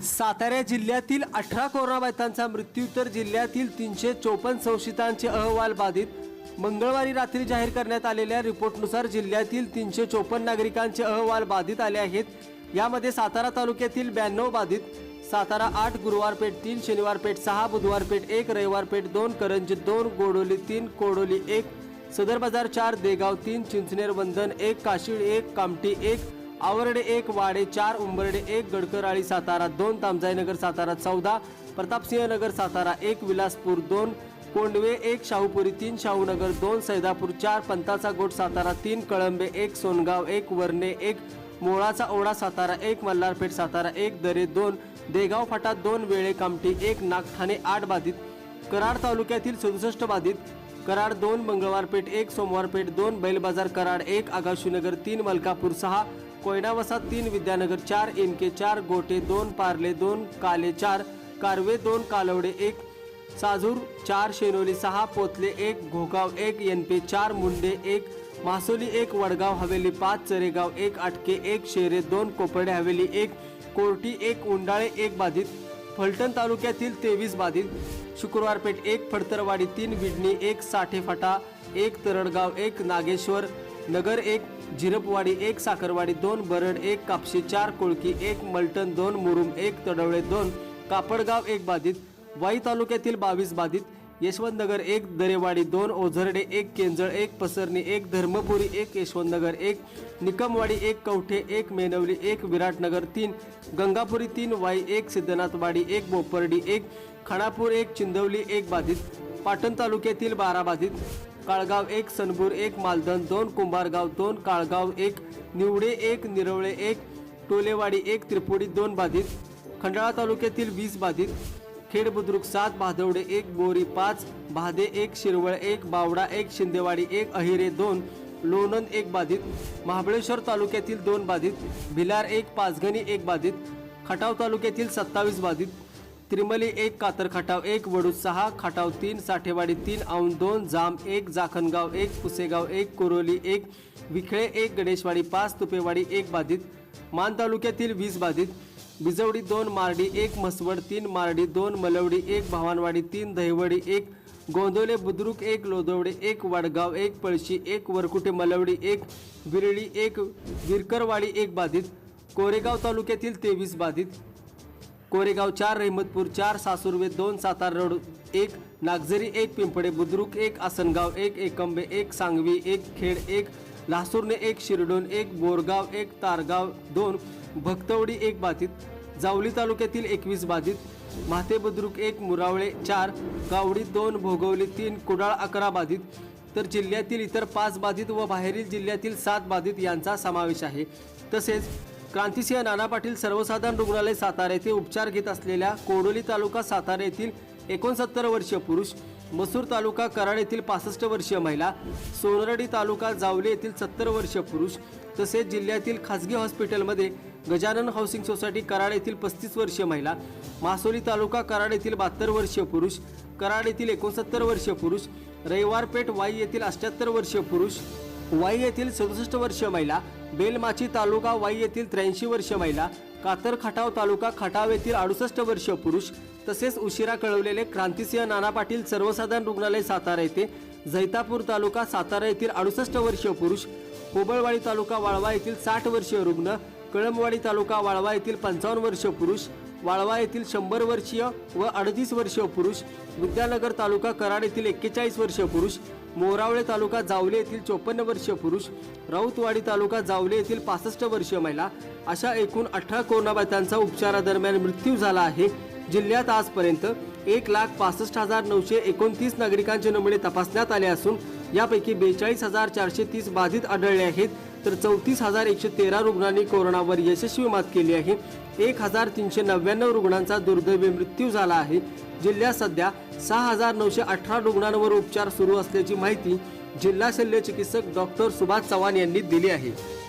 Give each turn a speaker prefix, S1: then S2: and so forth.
S1: सातारा जिल्ह्यातील अठरा कोरोनाबाधितांचा मृत्यू तर जिल्ह्यातील तीनशे चोपन्न संशयितांचे अहवाल बाधित. मंगळवारी रात्री जाहीर करण्यात आलेल्या रिपोर्टनुसार जिल्ह्यातील तीनशे चोपन्न नागरिकांचे अहवाल बाधित आले आहेत. यामध्ये सातारा तालुक्यातील ब्याण्णव बाधित सातारा आठ गुरुवार पेठ तीन शनिवार पेठ सहा बुधवार पेठ एक रविवार पेठ दोन करंजी दोन गोडोली तीन कोडोली एक सदर बाजार चार देगाव तीन चिंचनेर बंधन एक काशीळ एक कामटी एक आवरडे एक वाडे चार उंबरडे एक गडकराळी सातारा दोन तामजाईनगर सातारा चौदा प्रतापसिंहनगर सातारा एक विलासपूर दोन कोंडवे एक शाहूपुरी तीन शाहूनगर दोन सैदापूर चार पंताचा गोट सातारा तीन कळंबे एक सोनगाव एक वरणे एक मोळाचा ओढा सातारा एक मल्हारपेठ सातारा एक दरे दोन देगाव फाटा दोन वेळे कामठी एक नागठाणे आठ बाधित कराड तालुक्यातील सदुसष्ट बाधित कराड दोन मंगळवार पेठ एक सोमवारपेठ दोन बैलबाजार कराड एक आगाशीनगर तीन मलकापूर सहा कोयना वसा तीन विद्यानगर चार इनके चार गोटे दोन पार्ले दोन काले चार कारवे दोन कालवडे एक साजूर चार शेनोली सहा पोतले एक घोगाव एक एनपे चार मुंडे एक मासोली एक वडगाव हवेली पाच चरेगाव एक आटके एक शेरे दोन कोपर्डे हवेली एक कोर्टी एक उंडाळे एक बाधित फलटण तालुक्यातील तेवीस बाधित शुक्रवार पेठ एक फडतरवाडी तीन विडणी एक साठेफाटा एक तरडगाव एक नागेश्वर नगर एक झिरपवाडी एक साखरवाडी दोन बरड एक कापशी चार कोळकी एक मलटण दोन मुरुम एक तडवळे दोन कापडगाव एक बाधित वाई तालुक्यातील बावीस बाधित यशवंतनगर एक दरेवाडी दोन ओझरडे एक केंजळ एक पसरणी एक धर्मपुरी एक यशवंतनगर एक निकमवाडी एक कवठे एक मेनवली एक विराटनगर तीन गंगापुरी तीन वाई एक सिद्धनाथवाडी एक बोपर्डी एक खानापूर एक चिंदवली एक बाधित पाटण तालुक्यातील बारा बाधित काळगाव एक सनबूर एक मालधन दोन कुंभारगाव दोन काळगाव एक निवडे एक निरवळे एक टोलेवाडी एक त्रिपुडी दोन बाधित खंडाळा तालुक्यातील वीस बाधित खेड बुद्रुक सात भादवडे एक बोरी पाच भादे एक शिरवळ एक बावडा एक शिंदेवाडी एक अहिरे दोन लोणंद एक बाधित महाबळेश्वर तालुक्यातील दोन बाधित भिलार एक पाचगणी एक बाधित खटाव तालुक्यातील सत्तावीस बाधित त्रिमली एक कातर खटाव एक वडू सहा खटाव तीन साठेवाडी तीन औंध दोन जाम एक जाखणगाव एक पुसेगाव एक कोरोली एक विखळे एक गणेशवाडी पाच तुपेवाडी एक बाधित मान तालुक्यातील वीस बाधित बिजवडी दोन मारडी एक म्हसवड तीन मारडी दोन मलवडी एक भावानवाडी तीन दहिवडी एक गोंदवले बुद्रुक एक लोदवडे एक वडगाव एक पळशी एक वरकुटे मलवडी एक विरळी एक विरकरवाडी एक बाधित कोरेगाव तालुक्यातील तेवीस बाधित कोरेगाव चार रहमतपूर चार सासुर्वे दोन सातारा रोड एक नागझरी एक पिंपडे बुद्रुक एक आसनगाव एक एकंबे एक सांगवी एक खेड एक लासूरने एक शिरडोन एक बोरगाव एक तारगाव दोन भक्तवडी एक बाधित जावली तालुक्यातील एकवीस बाधित माथे बुद्रुक एक मुरावळे चार गावडी दोन भोगवली तीन कुडाळ अकरा बाधित तर जिल्ह्यातील इतर पाच बाधित व बाहेरील जिल्ह्यातील सात बाधित यांचा समावेश आहे. तसेच क्रांतिसिंह नाना पाटील सर्वसाधारण रुग्णालय सातारा येथे उपचार घेत असलेल्या कोडोली तालुका सातारा येथील एकोणसत्तर वर्षीय पुरुष मसूर तालुका कराड येथील पासष्ट वर्षीय महिला सोनरडी तालुका जावली येथील सत्तर वर्षीय पुरुष तसेच जिल्ह्यातील खासगी हॉस्पिटलमध्ये गजानन हाऊसिंग सोसायटी कराड येथील पस्तीस वर्षीय महिला मासोली तालुका कराड येथील बहात्तर वर्षीय पुरुष कराड येथील एकोणसत्तर वर्षीय पुरुष रविवारपेठ वाई येथील अठ्याहत्तर वर्षीय पुरुष वाई येथील सदुसष्ट वर्षीय महिला बेलमाची तालुका वाई येथील त्र्याऐंशी वर्ष महिला कातर खटाव तालुका खटाव येथील अडुसष्ट वर्षीय पुरुष तसेच उशिरा कळवलेले क्रांतिसिंह नाना पाटील सर्वसाधारण रुग्णालय सातारा येथे जैतापूर तालुका सातारा येथील अडुसष्ट वर्षीय पुरुष कोबळवाडी तालुका वाळवा येथील साठ वर्षीय रुग्ण कळंबवाडी तालुका वाळवा येथील पंचावन्न वर्ष पुरुष वाळवा येथील शंभर वर्षीय व अडतीस वर्षीय पुरुष विद्यानगर तालुका कराड येथील एक्केचाळीस वर्षीय पुरुष मोरावळे तालुका जावले येथील चोपन्न वर्षीय पुरुष राऊतवाडी तालुका जावले येथील पासष्ट वर्षीय महिला अशा एकूण अठरा कोरोनाबाधितांचा उपचारादरम्यान मृत्यू झाला आहे. जिल्ह्यात आजपर्यंत एक लाख पासष्ट हजार नऊशे एकोणतीस नागरिकांचे नमुने तपासण्यात आले असून यापैकी बेचाळीस हजार चारशे तीस बाधित आढळले आहेत. तर चौतीस हजार एकशे तेरा रुग्णांनी कोरोनावर यशस्वी मात केली आहे. एक हजार तीनशे नव्याण्णव रुग्णांचा दुर्दैवी मृत्यू झाला आहे. जिल्ह्यात सध्या सहा हजार नऊशे अठरा रुग्णांवर उपचार सुरू असल्याची माहिती जिल्हा शल्य चिकित्सक डॉक्टर सुभाष चव्हाण यांनी दिली आहे.